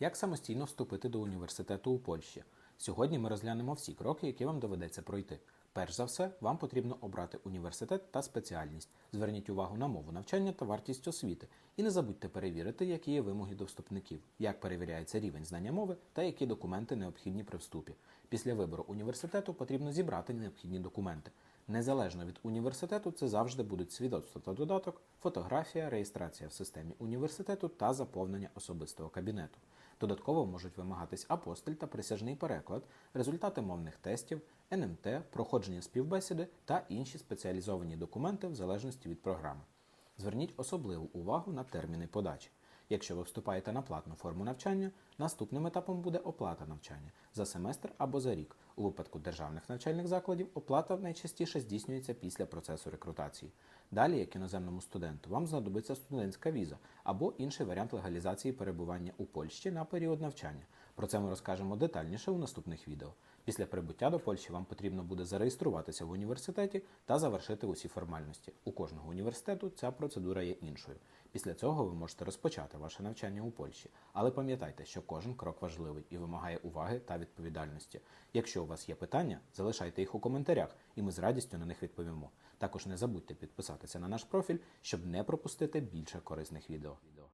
Як самостійно вступити до університету у Польщі? Сьогодні ми розглянемо всі кроки, які вам доведеться пройти. Перш за все, вам потрібно обрати університет та спеціальність. Зверніть увагу на мову навчання та вартість освіти. І не забудьте перевірити, які є вимоги до вступників, як перевіряється рівень знання мови та які документи необхідні при вступі. Після вибору університету потрібно зібрати необхідні документи. Незалежно від університету, це завжди будуть свідоцтво та додаток, фотографія, реєстрація в системі університету та заповнення особистого кабінету. Додатково можуть вимагатись апостиль та присяжний переклад, результати мовних тестів, НМТ, проходження співбесіди та інші спеціалізовані документи в залежності від програми. Зверніть особливу увагу на терміни подачі. Якщо ви вступаєте на платну форму навчання, наступним етапом буде оплата навчання за семестр або за рік. У випадку державних навчальних закладів оплата найчастіше здійснюється після процесу рекрутації. Далі, як іноземному студенту, вам знадобиться студентська віза або інший варіант легалізації перебування у Польщі на період навчання. Про це ми розкажемо детальніше у наступних відео. Після прибуття до Польщі вам потрібно буде зареєструватися в університеті та завершити усі формальності. У кожного університету ця процедура є іншою. Після цього ви можете розпочати ваше навчання у Польщі. Але пам'ятайте, що кожен крок важливий і вимагає уваги та відповідальності. Якщо у вас є питання, залишайте їх у коментарях, і ми з радістю на них відповімо. Також не забудьте підписатися на наш профіль, щоб не пропустити більше корисних відео.